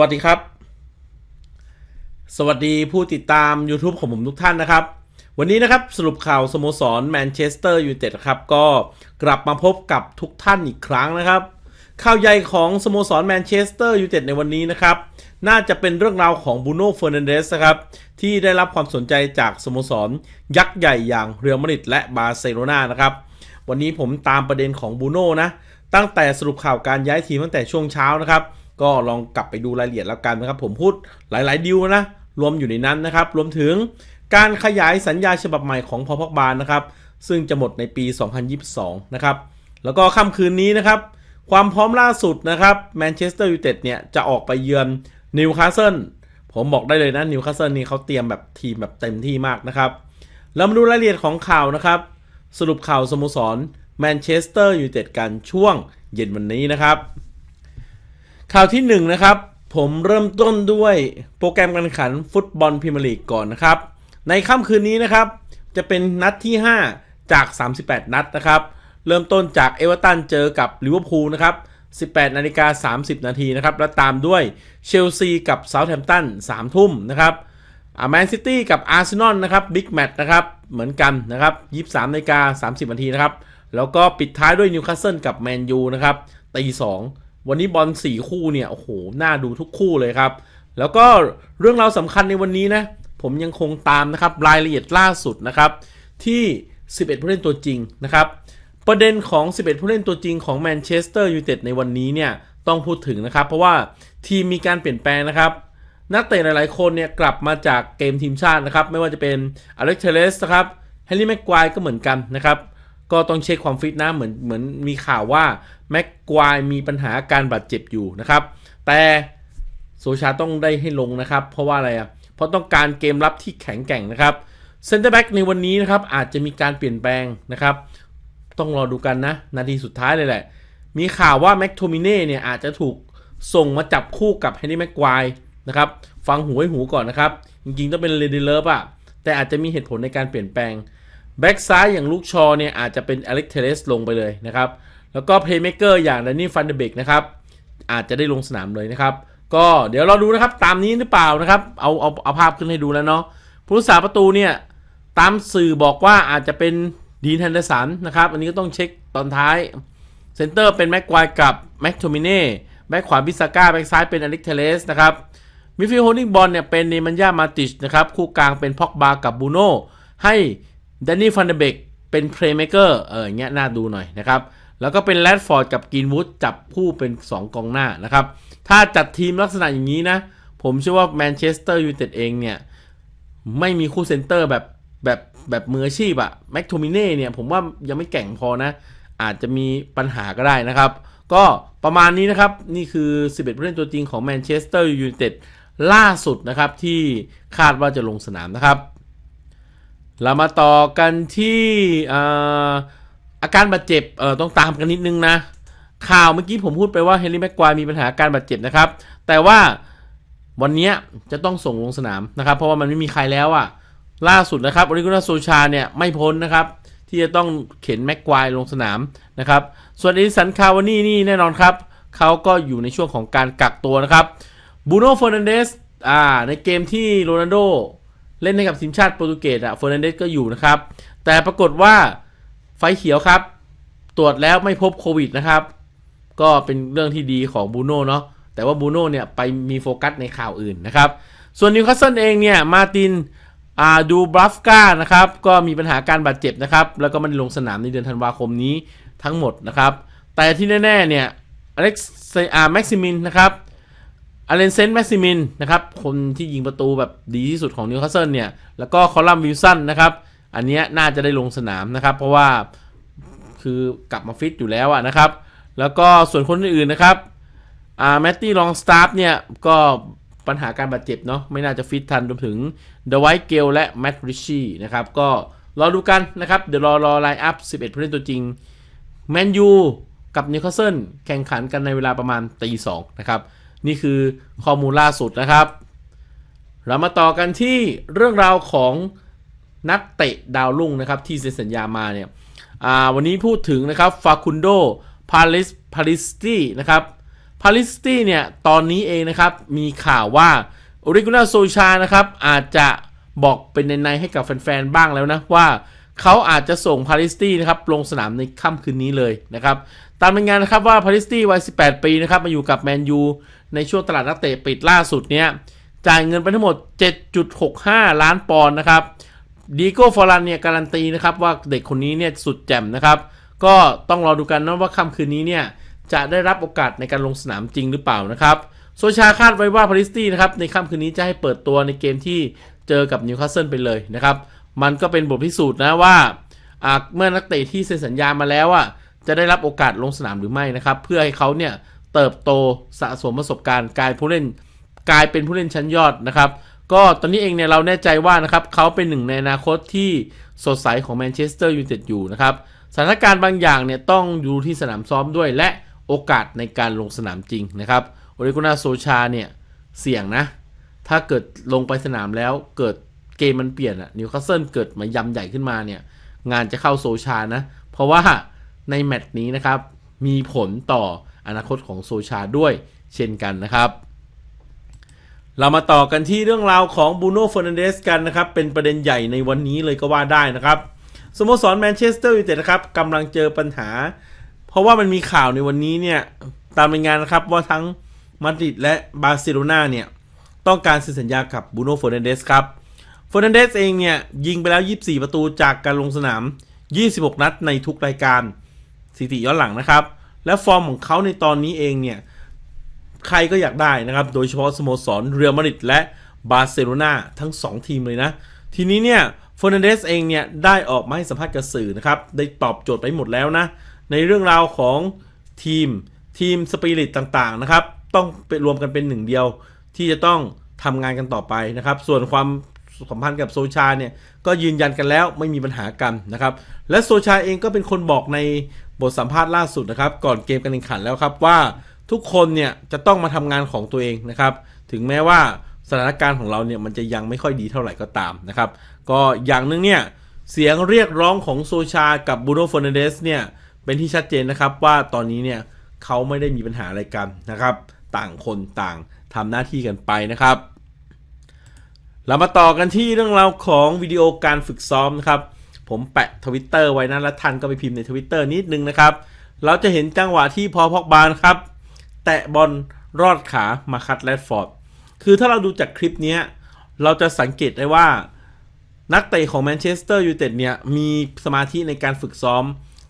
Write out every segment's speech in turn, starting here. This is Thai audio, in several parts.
วัสดีครับ สวัสดีผู้ติดตาม YouTube ของผมทุกท่านนะครับ วันนี้นะครับสรุปข่าวสโมสรแมนเชสเตอร์ยูไนเต็ดครับ ก็กลับมาพบกับทุกท่านอีกครั้งนะครับ ข่าวใหญ่ของสโมสรแมนเชสเตอร์ยูไนเต็ดในวันนี้นะครับ น่าจะเป็นเรื่องราวของบูโน่เฟอร์นันเดสครับ ที่ได้รับความสนใจจากสโมสรยักษ์ใหญ่อย่างเรอัลมาดริดและบาร์เซโลนานะครับ วันนี้ผมตามประเด็นของบูโน่นะตั้งแต่สรุปข่าวการย้ายทีมตั้งแต่ช่วงเช้านะครับ ก็ลองกลับไปดูรายละเอียดแล้วกันนะครับ ผมพูดหลาย ๆดิวนะ รวมอยู่ในนั้นนะครับ รวมถึงการขยายสัญญาฉบับใหม่ของพอพักบาลนะครับ ซึ่งจะหมดในปี 2022 นะครับ แล้วก็ค่ำคืนนี้นะครับ ความพร้อมล่าสุดนะครับแมนเชสเตอร์ยูไนเต็ดเนี่ยจะออกไปเยือนนิวคาสเซิลผมบอกได้เลยนะนิวคาสเซิลนี่เขาเตรียมแบบทีมแบบเต็มที่มากนะครับเรามาดูรายละเอียดของข่าวนะครับ สรุปข่าวสโมสรแมนเชสเตอร์ยูไนเต็ดกันช่วงเย็นวันนี้นะครับ ข่าวที่1นนะครับผมเริ่มต้นด้วยโปรแกรมการแข่งขันฟุตบอลพรีเมียร์ลีกก่อนนะครับ ในค่ำคืนนี้นะครับจะเป็นนัดที่ 5 จาก 38 นัดนะครับ เริ่มต้นจากเอเวอร์ตันเจอกับลิเวอร์พูลนะครับ 18นาฬิกา30 นาทีนะครับ และตามด้วยเชลซีกับเซาท์แฮมป์ตัน3ทุ่มนะครับแมนซิตี้กับอาร์เซนอลนะครับบิ๊กแมตช์นะครับ เหมือนกันนะครับ23นาฬิกา30 นาทีนะครับ แล้วก็ปิดท้ายด้วยนิวคาสเซิลกับแมนยูนะครับตีสอง วันนี้บอลสี่คู่เนี่ย โอ้โห น่าดูทุกคู่เลยครับ แล้วก็เรื่องราวสำคัญในวันนี้นะ ผมยังคงตามนะครับรายละเอียดล่าสุดนะครับ ที่ 11 ผู้เล่นตัวจริงนะครับ ประเด็นของ 11 ผู้เล่นตัวจริงของแมนเชสเตอร์ยูไนเต็ดในวันนี้เนี่ยต้องพูดถึงนะครับ เพราะว่าทีมมีการเปลี่ยนแปลงนะครับนักเตะหลาย ๆ คนเนี่ยกลับมาจากเกมทีมชาตินะครับ ไม่ว่าจะเป็นอเล็กเทเลสนะครับแฮร์รี่แม็กควายก็เหมือนกันนะครับ ก็ต้องเช็คความฟิตนะเหมือนเหมือนมีข่าวว่าแม็กควายมีปัญหาการบาดเจ็บอยู่นะครับ แต่โซชาต้องได้ให้ลงนะครับ เพราะว่าอะไรอะเพราะต้องการเกมรับที่แข็งแกร่งนะครับเซนเตอร์แบ็กในวันนี้นะครับอาจจะมีการเปลี่ยนแปลงนะครับ ต้องรอดูกันนะ นาทีสุดท้ายเลยแหละ มีข่าวว่าแม็กโทมิเน่เนี่ยอาจจะถูกส่งมาจับคู่กับแฮนนี่แม็กควายนะครับฟังหูไว้หูก่อนนะครับ จริงๆต้องเป็นเรดิเลิฟอะแต่อาจจะมีเหตุผลในการเปลี่ยนแปลง แบ็กซ้ายอย่างลูกชอเนี่ยอาจจะเป็นอเล็กเทเลสลงไปเลยนะครับ แล้วก็เพลย์เมเกอร์อย่างแดนนี่ฟันเดเบกนะครับ อาจจะได้ลงสนามเลยนะครับ ก็เดี๋ยวเราดูนะครับตามนี้หรือเปล่านะครับ เอาเอาเอาภาพขึ้นให้ดูแล้วเนาะผู้รักษาประตูเนี่ยตามสื่อบอกว่าอาจจะเป็นดีนแฮนเดอร์สันนะครับ อันนี้ก็ต้องเช็คตอนท้ายเซนเตอร์เป็นแม็กควายกับแม็กโทมิเน่แบ็กขวาบิสก้าแบ็กซ้ายเป็นอเล็กเทเลสนะครับมิฟิโฮลดิ้งบอลเนี่ยเป็นเนมันยามาติชนะครับคู่กลางเป็นพ็อกบากับบูโน่ให้ แดนนี่ฟันเดเบกเป็นเพลย์เมเกอร์เอออย่างเงี้ยน่าดูหน่อยนะครับ แล้วก็เป็นแรดฟอร์ดกับกรีนวูดจับคู่เป็น 2 กองหน้านะครับ ถ้าจัดทีมลักษณะอย่างนี้นะ ผมเชื่อว่าแมนเชสเตอร์ยูไนเต็ดเองเนี่ย ไม่มีคู่เซนเตอร์แบบแบบแบบมืออาชีพอะแม็กโทมิเน่เนี่ย ผมว่ายังไม่แก่งพอนะ อาจจะมีปัญหาก็ได้นะครับ ก็ประมาณนี้นะครับ นี่คือ 11ผู้เล่นตัวจริงของแมนเชสเตอร์ยูไนเต็ดล่าสุดนะครับที่คาดว่าจะลงสนามนะครับ เรามาต่อกันที่อาการบาดเจ็บเออต้องตามกันนิดนึงนะ ข่าวเมื่อกี้ผมพูดไปว่าเฮนรี่แม็กควายมีปัญหาการบาดเจ็บนะครับ แต่ว่าวันนี้จะต้องส่งลงสนามนะครับ เพราะว่ามันไม่มีใครแล้วอะล่าสุดนะครับอริกุนาโซชาเนี่ยไม่พ้นนะครับ ที่จะต้องเข็นแม็กควายลงสนามนะครับ ส่วนเอดิสันคาวานี่นี่แน่นอนครับเขาก็อยู่ในช่วงของการกักตัวนะครับบูโน่เฟอร์นันเดสอ่าในเกมที่โรนัลโด เล่นให้กับทีมชาติโปรตุเกสอะเฟอร์นันเดสก็อยู่นะครับ แต่ปรากฏว่าไฟเขียวครับ ตรวจแล้วไม่พบโควิดนะครับ ก็เป็นเรื่องที่ดีของบูโน่เนาะแต่ว่าบูโน่เนี่ยไปมีโฟกัสในข่าวอื่นนะครับ ส่วนนิวคาสเซิลเองเนี่ยมาตินอาดูบรัฟกานะครับก็มีปัญหาการบาดเจ็บนะครับ แล้วก็มันลงสนามในเดือนธันวาคมนี้ทั้งหมดนะครับ แต่ที่แน่ๆเนี่ยอเล็กซ์อาแม็กซิมินนะครับ อาเลนเซนต์แม็กซิมินนะครับ คนที่ยิงประตูแบบดีที่สุดของนิวคาสเซิลเนี่ย แล้วก็คอลัมวิลสันนะครับ อันนี้น่าจะได้ลงสนามนะครับ เพราะว่าคือกลับมาฟิตอยู่แล้วนะครับ แล้วก็ส่วนคนอื่นๆนะครับอ่าแมตตี้ลองสตาร์ฟเนี่ยก็ปัญหาการบาดเจ็บเนาะไม่น่าจะฟิตทันรวมถึงเดวท์เกลและแมตต์ริชชี่นะครับก็รอดูกันนะครับ เดี๋ยวรอรอไลน์อัพ 11ผู้เล่นตัวจริงแมนยูกับนิวคาสเซิลแข่งขันกันในเวลาประมาณตีสองนะครับ นี่คือข้อมูลล่าสุดนะครับ เรามาต่อกันที่เรื่องราวของนักเตะดาวรุ่งนะครับที่เซ็นสัญญามาเนี่ยวันนี้พูดถึงนะครับฟาคุนโดพาลิสพาลิสตี้นะครับพาลิสตี้เนี่ยตอนนี้เองนะครับมีข่าวว่าโอริกุนาโซชานะครับอาจจะบอกเป็นในๆให้กับแฟนๆบ้างแล้วนะว่าเขาอาจจะส่งพาลิสตี้นะครับลงสนามในค่ำคืนนี้เลยนะครับ ตามรายงานนะครับว่าพาลิสตี้วัย 18 ปีนะครับมาอยู่กับแมนยู ในช่วงตลาดนักเตะปิดล่าสุดเนี่ยจ่ายเงินไปทั้งหมด 7.65 ล้านปอนด์นะครับดีโก้ฟอรันเนี่ยการันตีนะครับว่าเด็กคนนี้เนี่ยสุดแจ่มนะครับ ก็ต้องรอดูกันนะว่าค่ำคืนนี้เนี่ยจะได้รับโอกาสในการลงสนามจริงหรือเปล่านะครับโซชาคาดไว้ว่าพาริสตี้นะครับในค่ำคืนนี้จะให้เปิดตัวในเกมที่เจอกับนิวคาสเซิลไปเลยนะครับมันก็เป็นบทพิสูจน์นะว่าอ่าเมื่อนักเตะที่เซ็นสัญญามาแล้วอะจะได้รับโอกาสลงสนามหรือไม่นะครับ เพื่อให้เขาเนี่ย เติบโตสะสมประสบการณ์กลายผู้เล่น กลายเป็นผู้เล่นชั้นยอดนะครับ ก็ตอนนี้เองเนี่ยเราแน่ใจว่านะครับเขาเป็นหนึ่งในอนาคตที่สดใสของแมนเชสเตอร์ยูไนเต็ดอยู่นะครับสถานการณ์บางอย่างเนี่ยต้องอยู่ที่สนามซ้อมด้วยและโอกาสในการลงสนามจริงนะครับโอริโกนาโซชาเนี่ยเสี่ยงนะ ถ้าเกิดลงไปสนามแล้วเกิดเกมมันเปลี่ยนอะนิวคาสเซิลเกิดมายำใหญ่ขึ้นมาเนี่ย งานจะเข้าโซชานะ เพราะว่าในแมตช์นี้นะครับ มีผลต่อ อนาคตของโซชาด้วยเช่นกันนะครับ เรามาต่อกันที่เรื่องราวของบูโน่เฟอร์นันเดสกันนะครับ เป็นประเด็นใหญ่ในวันนี้เลยก็ว่าได้นะครับสโมสรแมนเชสเตอร์ยูไนเต็ดนะครับกำลังเจอปัญหา เพราะว่ามันมีข่าวในวันนี้เนี่ยตามรายงานนะครับว่าทั้งมาดริดและบาร์เซโลนาเนี่ยต้องการเซ็นสัญญากับบูโน่เฟอร์นันเดสครับเฟอร์นันเดสเองเนี่ยยิงไปแล้ว 24 ประตูจากการลงสนาม 26 นัดในทุกรายการสถิติย้อนหลังนะครับ และฟอร์มของเขาในตอนนี้เองเนี่ย ใครก็อยากได้นะครับ โดยเฉพาะสโมสรเรอัลมาดริดและบาร์เซโลนาทั้ง 2 ทีมเลยนะ ทีนี้เนี่ยฟอร์นันเดสเองเนี่ย ได้ออกมาให้สัมภาษณ์กับสื่อนะครับ ได้ตอบโจทย์ไปหมดแล้วนะ ในเรื่องราวของทีมทีมสปิริตต่างๆนะครับ ต้องไปรวมกันเป็นหนึ่งเดียวที่จะต้องทำงานกันต่อไปนะครับ ส่วนความ สัมพันธ์กับโซชาเนี่ยก็ยืนยันกันแล้วไม่มีปัญหากันนะครับ และโซชาเองก็เป็นคนบอกในบทสัมภาษณ์ล่าสุดนะครับ ก่อนเกมการแข่งขันแล้วครับว่าทุกคนเนี่ยจะต้องมาทำงานของตัวเองนะครับ ถึงแม้ว่าสถานการณ์ของเราเนี่ยมันจะยังไม่ค่อยดีเท่าไหร่ก็ตามนะครับ ก็อย่างหนึงเนี่ยเสียงเรียกร้องของโซชากับบูโนฟ f ร์นันเดสเนี่ยเป็นที่ชัดเจนนะครับว่าตอนนี้เนี่ยเขาไม่ได้มีปัญหาอะไรกันนะครับ ต่างคนต่างทำหน้าที่กันไปนะครับ เรามาต่อกันที่เรื่องราวของวิดีโอการฝึกซ้อมนะครับ ผมแปะทวิตเตอร์ไว้นะแล้วท่านก็ไปพิมพ์ในทวิตเตอร์นิดนึงนะครับ เราจะเห็นจังหวะที่พอพอกบาลครับ แตะบอลรอดขามาคัดแรดฟอร์ด คือถ้าเราดูจากคลิปนี้เราจะสังเกตได้ว่า นักเตะของแมนเชสเตอร์ยูไนเต็ดเนี่ยมีสมาธิในการฝึกซ้อม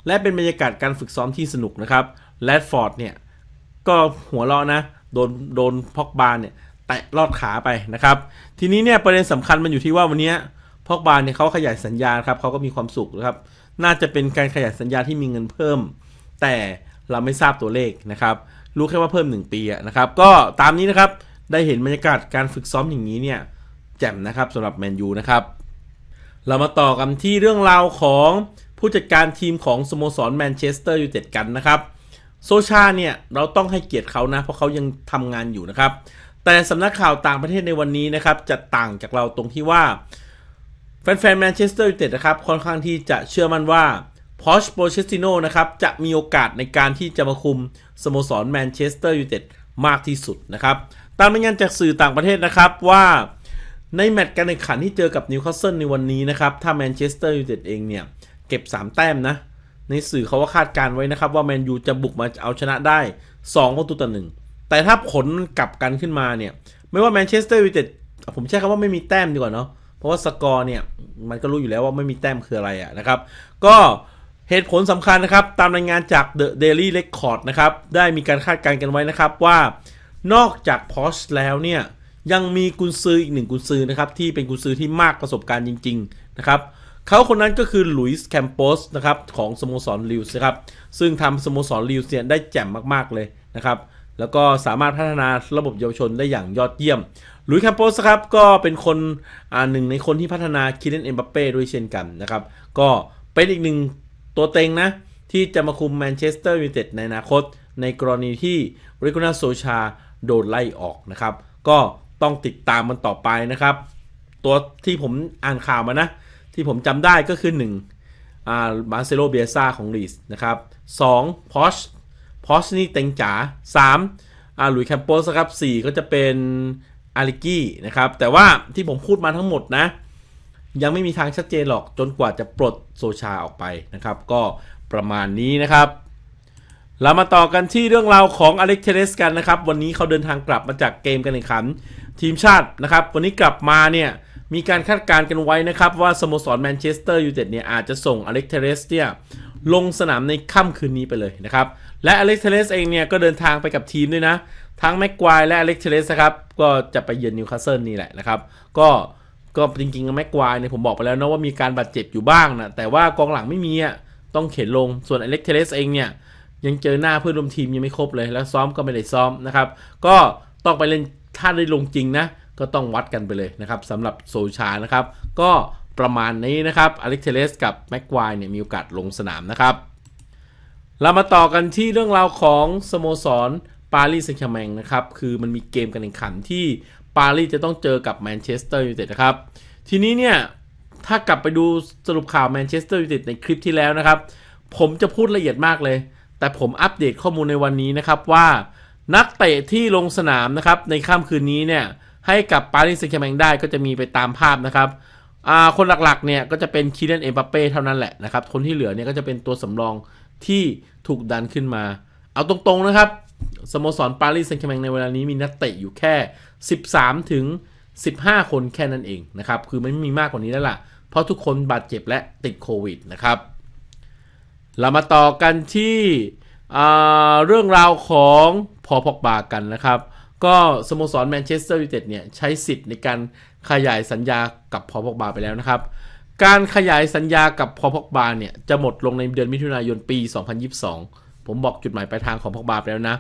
และเป็นบรรยากาศการฝึกซ้อมที่สนุกนะครับแรดฟอร์ดเนี่ยก็หัวเราะนะโดนโดนพอกบาเนี่ย แตะลอดขาไปนะครับ ทีนี้เนี่ยประเด็นสำคัญมันอยู่ที่ว่าวันนี้พอกบาเนี่ยเขาขยายสัญญาครับเขาก็มีความสุขนะครับ น่าจะเป็นการขยายสัญญาที่มีเงินเพิ่ม แต่เราไม่ทราบตัวเลขนะครับ รู้แค่ว่าเพิ่ม 1 ปีนะครับ ก็ตามนี้นะครับได้เห็นบรรยากาศการฝึกซ้อมอย่างนี้เนี่ยแจ่มนะครับสำหรับแมนยูนะครับ เรามาต่อกันที่เรื่องราวของผู้จัดการทีมของสโมสรแมนเชสเตอร์ยูไนเต็ดกันนะครับโซชาเนี่ยเราต้องให้เกียรติเขานะเพราะเขายังทำงานอยู่นะครับ แต่สำนักข่าวต่างประเทศในวันนี้นะครับ จะต่างจากเราตรงที่ว่า แฟนๆแมนเชสเตอร์ยูไนเต็ดนะครับ ค่อนข้างที่จะเชื่อมั่นว่าพอชโปเชสติโนนะครับ จะมีโอกาสในการที่จะมาคุมสโมสรแมนเชสเตอร์ยูไนเต็ดมากที่สุดนะครับ ตามรายงานจากสื่อต่างประเทศนะครับว่าในแมตช์การแข่งขันที่เจอกับนิวคาสเซิลในวันนี้นะครับ ถ้าแมนเชสเตอร์ยูไนเต็ดเองเนี่ย เก็บ 3 แต้มนะ ในสื่อเขาว่าคาดการไว้นะครับ ว่าแมนยูจะบุกมาเอาชนะได้2ประตูต่อหนึ่ง แต่ถ้าผลกลับกันขึ้นมาเนี่ย ไม่ว่าแมนเชสเตอร์ยูไนเต็ดผมใช้คำว่าไม่มีแต้มดีกว่าเนาะเพราะว่าสกอร์เนี่ย มันก็รู้อยู่แล้วว่าไม่มีแต้มคืออะไรอะนะครับ ก็เหตุผลสำคัญนะครับ ตามรายงานจาก The Daily Record นะครับ ได้มีการคาดการณ์กันไว้นะครับว่านอกจากพอชแล้วเนี่ย ยังมีกุนซืออีกหนึ่งกุนซือนะครับ ที่เป็นกุนซือที่มากประสบการณ์จริง ๆ นะครับเขาคนนั้นก็คือหลุยส์แคมโปสนะครับ ของสโมสรลิวส์นะครับ ซึ่งทำสโมสรลิวส์เนี่ยได้แจ่มมากๆเลยนะครับ แล้วก็สามารถพัฒนาระบบเยาวชนได้อย่างยอดเยี่ยมลุยแคมโปสครับก็เป็นคนอ่าหนึ่งในคนที่พัฒนาคิเลนเอ็มบัปเป้ด้วยเช่นกันนะครับ ก็เป็นอีกหนึ่งตัวเต็งนะ ที่จะมาคุมแมนเชสเตอร์ยูไนเต็ดในอนาคต ในกรณีที่ริกุนาโซชาโดนไล่ออกนะครับ ก็ต้องติดตามมันต่อไปนะครับ ตัวที่ผมอ่านข่าวมานะ ที่ผมจำได้ก็คือ1อ่ามาเซโลเบียซาของลีสนะครับ2พอช พอชนี่เต็งจ๋า3อ่าหลุยส์แคมโปสครับสี่ก็จะเป็นอาริกี้นะครับ แต่ว่าที่ผมพูดมาทั้งหมดนะ ยังไม่มีทางชัดเจนหรอกจนกว่าจะปลดโซชาออกไปนะครับ ก็ประมาณนี้นะครับ เรามาต่อกันที่เรื่องราวของอเล็กเทเรสกันนะครับ วันนี้เขาเดินทางกลับมาจากเกมการแข่งขัน ทีมชาตินะครับ วันนี้กลับมาเนี่ยมีการคาดการณ์กันไว้นะครับ ว่าสโมสรแมนเชสเตอร์ยูไนเต็ดเนี่ยอาจจะส่งอเล็กเทเรสเนี่ย ลงสนามในค่ำคืนนี้ไปเลยนะครับ และอเล็กเทเรสเองเนี่ยก็เดินทางไปกับทีมด้วยนะ ทั้งแม็กควายและอเล็กเทเรสครับ ก็จะไปเยือนนิวคาสเซิลนี่แหละนะครับ ก็ก็จริงๆแม็กควายเนี่ยผมบอกไปแล้วนะว่ามีการบาดเจ็บอยู่บ้างนะแต่ว่ากองหลังไม่มีอะต้องเข็นลงส่วนอเล็กเทเรสเองเนี่ยยังเจอหน้าเพื่อนร่วมทีมยังไม่ครบเลยแล้วซ้อมก็ไม่ได้ซ้อมนะครับ ก็ต้องไปเล่นถ้าได้ลงจริงนะก็ต้องวัดกันไปเลยนะครับสำหรับโซชานะครับ ก็ ประมาณนี้นะครับอเล็กเทเลสกับแม็กควายเนี่ยมีโอกาสลงสนามนะครับ เรามาต่อกันที่เรื่องราวของสโมสรปารีสแซงต์แชร์แมงนะครับ คือมันมีเกมการแข่งขันที่ปารีสจะต้องเจอกับแมนเชสเตอร์ยูไนเต็ดนะครับ ทีนี้เนี่ย ถ้ากลับไปดูสรุปข่าวแมนเชสเตอร์ยูไนเต็ดในคลิปที่แล้วนะครับ ผมจะพูดละเอียดมากเลย แต่ผมอัปเดตข้อมูลในวันนี้นะครับว่านักเตะที่ลงสนามนะครับในค่ำคืนนี้เนี่ยให้กับปารีสแซงต์แชร์แมงได้ก็จะมีไปตามภาพนะครับ อ่าคนหลักๆเนี่ยก็จะเป็นคีเรนเอ็มบัปเป้เท่านั้นแหละนะครับ คนที่เหลือเนี่ยก็จะเป็นตัวสำรองที่ถูกดันขึ้นมา เอาตรงๆนะครับสโมสรปารีสแซงต์แชร์แมงในเวลานี้มีนักเตะอยู่แค่ 13 ถึง 15 คนแค่นั้นเองนะครับ คือไม่มีมากกว่านี้แล้วล่ะ เพราะทุกคนบาดเจ็บและติดโควิดนะครับ เรามาต่อกันที่เรื่องราวของพอพอกบากันนะครับ ก็สโมสรแมนเชสเตอร์ยูไนเต็ดเนี่ยใช้สิทธิ์ในการขยายสัญญากับพอพอกบาไปแล้วนะครับ การขยายสัญญากับพอพอกบาเนี่ยจะหมดลงในเดือนมิถุนายนปี 2022 ผมบอกจุดหมายปลายทางของพอกบาไปแล้วนะ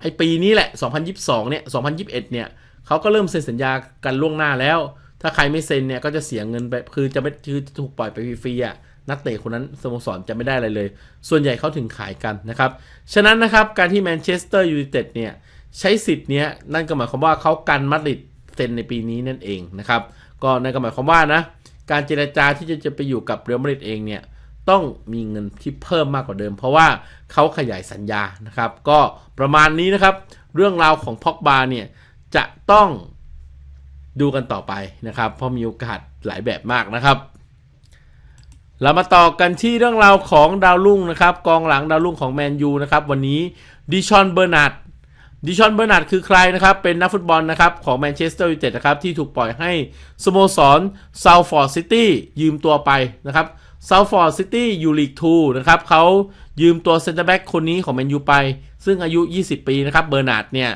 ไอปีนี้แหละ 2022 เนี่ย 2021 เนี่ยเขาก็เริ่มเซ็นสัญญากันล่วงหน้าแล้ว ถ้าใครไม่เซ็นเนี่ยก็จะเสียเงินไปคือจะไม่คือถูกปล่อยไปฟรีๆอะนักเตะคนนั้นสโมสรจะไม่ได้อะไรเลย ส่วนใหญ่เขาถึงขายกันนะครับ ฉะนั้นนะครับ การที่แมนเชสเตอร์ยูไนเต็ดเนี่ย ใช้สิทธิ์เนี้ยนั่นก็หมายความว่าเขากันมาดริดเซ็นในปีนี้นั่นเองนะครับ ก็นั่นก็หมายความว่านะการเจรจาที่จะจะไปอยู่กับเรอัลมาดริดเองเนี่ยต้องมีเงินที่เพิ่มมากกว่าเดิม เพราะว่าเขาขยายสัญญานะครับ ก็ประมาณนี้นะครับ เรื่องราวของพ็อกบาเนี่ยจะต้องดูกันต่อไปนะครับ เพราะมีโอกาสหลายแบบมากนะครับ เรามาต่อกันที่เรื่องราวของดาวรุ่งนะครับ กองหลังดาวรุ่งของแมนยูนะครับ วันนี้ดิชอนเบอร์นาร์ด ดิชอนเบอร์นาร์ดคือใครนะครับ เป็นนักฟุตบอลนะครับของแมนเชสเตอร์ยูไนเต็ดนะครับ ที่ถูกปล่อยให้สโมสรซาวฟอร์ดซิตี้ยืมตัวไปนะครับซาวฟอร์ดซิตี้ยูลีก2นะครับเขายืมตัวเซนเตอร์แบ็กคนนี้ของแมนยูไป ซึ่งอายุ 20 ปีนะครับเบอร์นาร์ดเนี่ย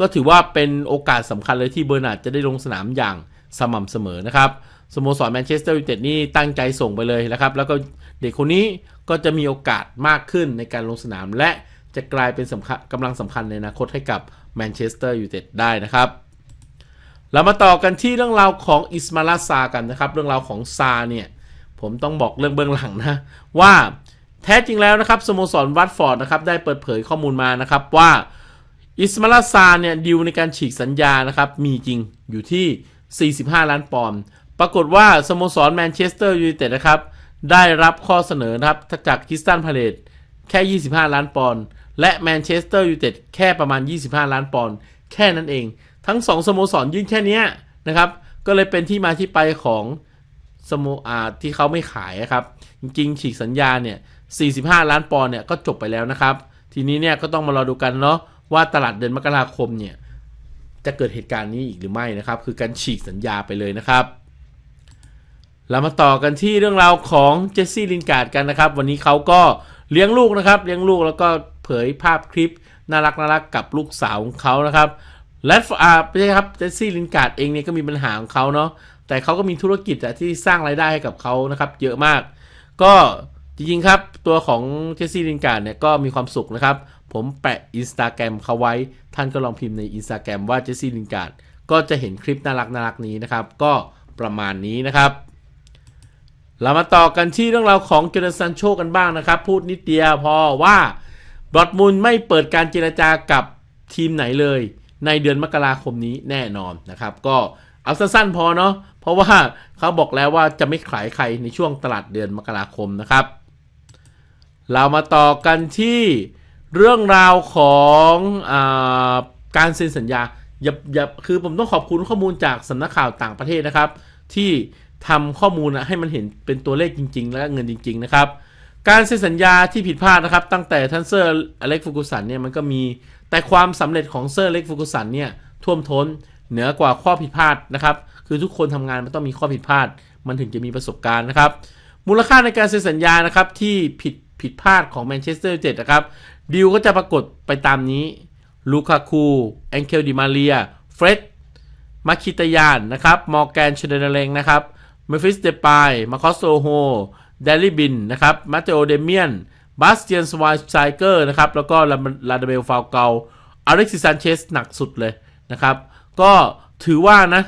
ก็ถือว่าเป็นโอกาสสำคัญเลยที่เบอร์นาร์ดจะได้ลงสนามอย่างสม่ำเสมอนะครับสโมสรแมนเชสเตอร์ยูไนเต็ดนี่ตั้งใจส่งไปเลยนะครับ แล้วก็เด็กคนนี้ก็จะมีโอกาสมากขึ้นในการลงสนามและ จะกลายเป็นสำคัญกำลังสำคัญในอนาคตให้กับแมนเชสเตอร์ยูไนเต็ดได้นะครับ เรามาต่อกันที่เรื่องราวของอิสมาลาซากันนะครับ เรื่องราวของซาเนี่ย ผมต้องบอกเรื่องเบื้องหลังนะ ว่าแท้จริงแล้วนะครับสโมสรวัตฟอร์ดนะครับได้เปิดเผยข้อมูลมานะครับว่าอิสมาลาซาเนี่ยดิวในการฉีกสัญญานะครับมีจริงอยู่ที่ 45 ล้านปอนด์ปรากฏว่าสโมสรแมนเชสเตอร์ยูไนเต็ดนะครับได้รับข้อเสนอนะครับจากคิสตันพาเลตแค่ 25 ล้านปอนด์ และแมนเชสเตอร์ยูไนเต็ดแค่ประมาณ 25 ล้านปอนด์แค่นั้นเอง ทั้ง 2 สโมสรยื่นแค่นี้นะครับ ก็เลยเป็นที่มาที่ไปของสโมอาที่เขาไม่ขายครับ จริงๆ ฉีกสัญญาเนี่ย 45 ล้านปอนด์เนี่ยก็จบไปแล้วนะครับ ทีนี้เนี่ยก็ต้องมารอดูกันเนาะว่าตลาดเดือนมกราคมเนี่ยจะเกิดเหตุการณ์นี้อีกหรือไม่นะครับ คือการฉีกสัญญาไปเลยนะครับเรามาต่อกันที่เรื่องราวของเจสซี่ลินการ์ดกันนะครับ วันนี้เขาก็ เลี้ยงลูกนะครับ เลี้ยงลูกแล้วก็เผยภาพคลิปน่ารักน่ารักกับลูกสาวของเขานะครับและอ่าไม่ใช่ครับเจสซี่ลินการ์ดเองเนี่ยก็มีปัญหาของเขาเนาะแต่เขาก็มีธุรกิจอะที่สร้างรายได้ให้กับเขานะครับเยอะมาก ก็จริงๆครับตัวของเจสซี่ลินการ์ดเนี่ยก็มีความสุขนะครับ ผมแปะอินสตาแกรมเขาไว้ ท่านก็ลองพิมพ์ในอินสตาแกรมว่าเจสซี่ลินการ์ดก็จะเห็นคลิปน่ารักน่ารักนี้นะครับ ก็ประมาณนี้นะครับ เรามาต่อกันที่เรื่องราวของเจเนซันโชกันบ้างนะครับ พูดนิดเดียวพอว่าดอร์ทมุนไม่เปิดการเจรจากับทีมไหนเลย ในเดือนมกราคมนี้แน่นอนนะครับ ก็เอาสั้นๆพอเนาะเพราะว่าเขาบอกแล้วว่าจะไม่ขายใครในช่วงตลาดเดือนมกราคมนะครับ เรามาต่อกันที่เรื่องราวของอาการเซ็นสัญญาอย่าอย่าคือผมต้องขอบคุณข้อมูลจากสำนักข่าวต่างประเทศนะครับ ที่ ทำข้อมูลนะให้มันเห็นเป็นตัวเลขจริง ๆ และเงินจริง ๆ นะครับ การเซ็นสัญญาที่ผิดพลาดนะครับ ตั้งแต่ท่านเซอร์อเล็กฟูกุสันเนี่ยมันก็มีแต่ความสำเร็จของเซอร์อเล็กฟูกุสันเนี่ยท่วมท้นเหนือกว่าข้อผิดพลาดนะครับ คือทุกคนทำงานมันต้องมีข้อผิดพลาด มันถึงจะมีประสบการณ์นะครับ มูลค่าในการเซ็นสัญญานะครับที่ผิดผิดพลาดของแมนเชสเตอร์ยูไนเต็ดนะครับดีลก็จะปรากฏไปตามนี้ลูคาคูแองเคลดิมาเรียเฟร็ดมาคิตายานนะครับมอร์แกนเชเดนเรงนะครับ เมฟิสเดปายมาคอสโซโฮเดลิบินนะครับมาเตโอเดเมียนบาสเตียนสวายไซเกอร์นะครับ แล้วก็ลาดาเบลฟาวเกาอเล็กซิซันเชสหนักสุดเลยนะครับ ก็ถือว่านะ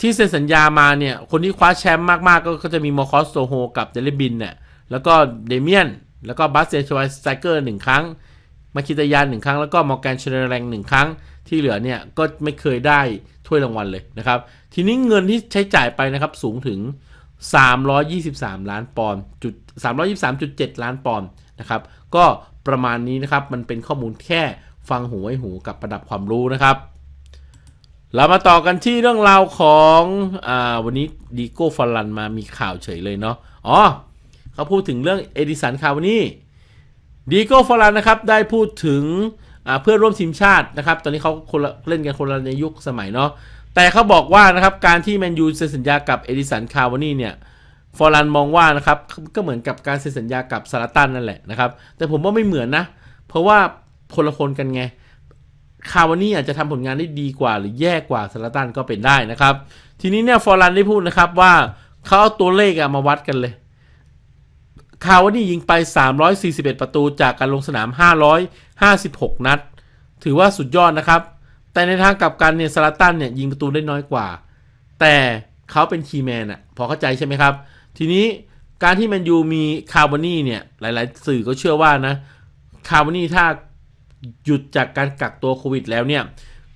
ที่เซ็นสัญญามาเนี่ย คนที่คว้าแชมป์มากๆ ก็ก็จะมีมอร์คอสโซโฮกับเดลิบินเนี่ย แล้วก็เดเมียน แล้วก็บัสเซนชวายสไตเกอร์หนึ่งครั้ง มาคิตายานหนึ่งครั้ง แล้วก็มอร์แกนเชเนแรงหนึ่งครั้ง ที่เหลือเนี่ย ก็ไม่เคยได้ถ้วยรางวัลเลยนะครับ ทีนี้เงินที่ใช้จ่ายไปนะครับสูงถึง 323 ล้านปอนด์จุด323.7 ล้านปอนด์นะครับ ก็ประมาณนี้นะครับ มันเป็นข้อมูลแค่ฟังหูไว้หูกับประดับความรู้นะครับ เรามาต่อกันที่เรื่องราวของอวันนี้ดีโก้ฟอลันมามีข่าวเฉยเลยเนาะอ๋อเขาพูดถึงเรื่องเอดิสันคาวานี่ดีโก้ฟอลันนะครับได้พูดถึงเพื่อนร่วมทีมชาตินะครับ ตอนนี้เขาคนเล่นกันคนละในยุคสมัยเนาะ แต่เขาบอกว่านะครับการที่แมนยูเซ็นสัญญากับเอดิสันคาวานี่เนี่ยฟอรันมองว่านะครับก็เหมือนกับการเซ็นสัญญากับซาลาตันนั่นแหละนะครับแต่ผมว่าไม่เหมือนนะ เพราะว่าคนละคนกันไงคาวานี่อาจจะทำผลงานได้ดีกว่า หรือแย่กว่าซาลาตันก็เป็นได้นะครับ ทีนี้เนี่ยฟอรันได้พูดนะครับว่าเขาเอาตัวเลขมาวัดกันเลยคาวานี่ยิงไป 341 ประตูจากการลงสนาม 556 นัด ถือว่าสุดยอดนะครับ แต่ในทางกลับกันเนี่ยซาลาตันเนี่ยยิงประตูได้น้อยกว่า แต่เขาเป็นคีแมนอะพอเข้าใจใช่ไหมครับ ทีนี้การที่แมนยูมีคาร์วานี่เนี่ยหลาย ๆ สื่อก็เชื่อว่านะคาร์วานี่ถ้าหยุดจากการกักตัวโควิดแล้วเนี่ย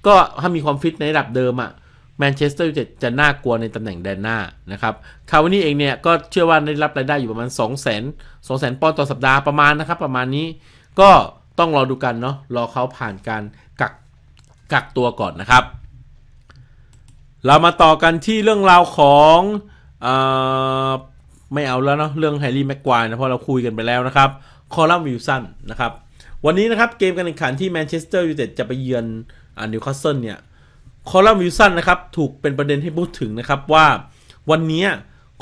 ก็ถ้ามีความฟิตในระดับเดิมอะแมนเชสเตอร์ยูไนเต็ดจะน่ากลัวในตำแหน่งแดนหน้านะครับคาร์วานี่เองเนี่ยก็เชื่อว่าได้รับรายได้อยู่ประมาณ 2 0 0 0 0 0 2 0 0 0 0ปอนด์ต่อสัปดาห์ประมาณนะครับ ประมาณนี้ก็ต้องรอดูกันเนาะรอเขาผ่านการกัก กักตัวก่อนนะครับ เรามาต่อกันที่เรื่องราวของออไม่เอาแล้วเนาะเรื่องแฮร์รี่แม็กควายนะเพราะเราคุยกันไปแล้วนะครับคอลัมวิลสันนะครับวันนี้นะครับเกมการแข่งขันที่แมนเชสเตอร์ยูไนเต็ดจะไปเยือนนิวคาสเซิลเนี่ยคอลัมวิลสันนะครับถูกเป็นประเด็นให้พูดถึงนะครับว่าวันนี้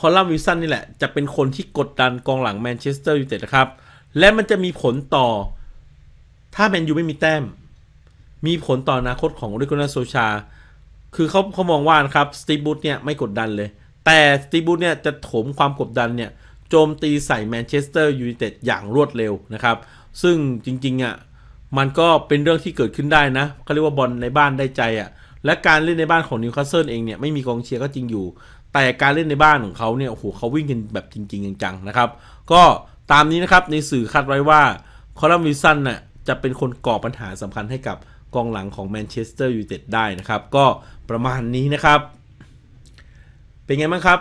คอลัมวิลสันนี่แหละจะเป็นคนที่กดดันกองหลังแมนเชสเตอร์ยูไนเต็ดนะครับและมันจะมีผลต่อ ถ้าแมนยูไม่มีแต้ม มีผลต่ออนาคตของริโกนาโซชา คือเขาเขามองว่านะครับสตีบูธเนี่ยไม่กดดันเลย แต่สตีบูธเนี่ยจะโถมความกดดันเนี่ยโจมตีใส่แมนเชสเตอร์ยูไนเต็ดอย่างรวดเร็วนะครับ ซึ่งจริงๆอะมันก็เป็นเรื่องที่เกิดขึ้นได้นะเขาเรียกว่าบอลในบ้านได้ใจอะและการเล่นในบ้านของนิวคาสเซิลเองเนี่ยไม่มีกองเชียร์ก็จริงอยู่ แต่การเล่นในบ้านของเขาเนี่ยโอ้โหเขาวิ่งกันแบบจริงๆจังๆนะครับ ก็ตามนี้นะครับในสื่อคาดไว้ว่าคอลัมวิสันน่ะจะเป็นคนก่อปัญหาสำคัญให้กับ กองหลังของแมนเชสเตอร์ยูไนเต็ดได้นะครับ ก็ประมาณนี้นะครับ เป็นไงบ้างครับ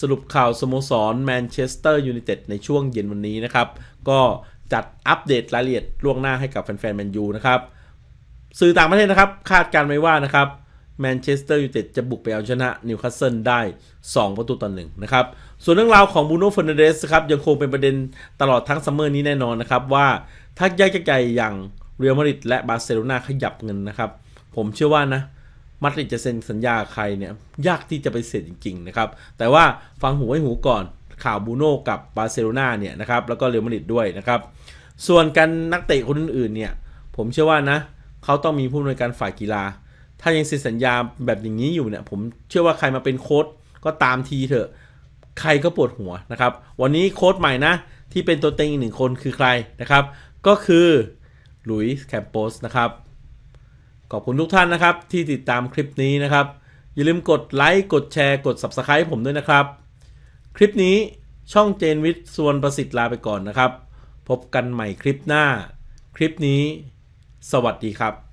สรุปข่าวสโมสรแมนเชสเตอร์ยูไนเต็ดในช่วงเย็นวันนี้นะครับ ก็จัดอัปเดตรายละเอียดล่วงหน้าให้กับแฟนๆแมนยูนะครับ สื่อต่างประเทศนะครับ คาดการณ์ไว้ว่านะครับแมนเชสเตอร์ยูไนเต็ดจะบุกไปเอาชนะนิวคาสเซิลได้ 2 ประตูต่อหนึ่งนะครับ ส่วนเรื่องราวของบูโน่เฟอร์นันเดสครับยังคงเป็นประเด็นตลอดทั้งซัมเมอร์นี้แน่นอนนะครับ ว่าถ้าแยกใหญ่อย่าง เรอัลมาดริดและบาร์เซโลนาขยับเงินนะครับ ผมเชื่อว่านะมาดริดจะเซ็นสัญญาใครเนี่ยยากที่จะไปเซ็นจริงๆนะครับ แต่ว่าฟังหูไว้หูก่อนข่าวบูโน่กับบาร์เซโลนาเนี่ยนะครับแล้วก็เรอัลมาดริดด้วยนะครับ ส่วนการนักเตะคนอื่นๆเนี่ยผมเชื่อว่านะเขาต้องมีผู้อำนวยการฝ่ายกีฬา ถ้ายังเซ็นสัญญาแบบอย่างนี้อยู่เนี่ยผมเชื่อว่าใครมาเป็นโค้ชก็ตามทีเถอะใครก็ปวดหัวนะครับ วันนี้โค้ชใหม่นะที่เป็นตัวเต็งอีกหนึ่งคนคือใครนะครับ ก็คือ ลุยส์แคมโปสนะครับ ขอบคุณทุกท่านนะครับ ที่ติดตามคลิปนี้นะครับ อย่าลืมกดไลค์กดแชร์กด Subscribe ผมด้วยนะครับ คลิปนี้ช่องเจนวิทย์ส่วนประสิทธิ์ลาไปก่อนนะครับ พบกันใหม่คลิปหน้า คลิปนี้ สวัสดีครับ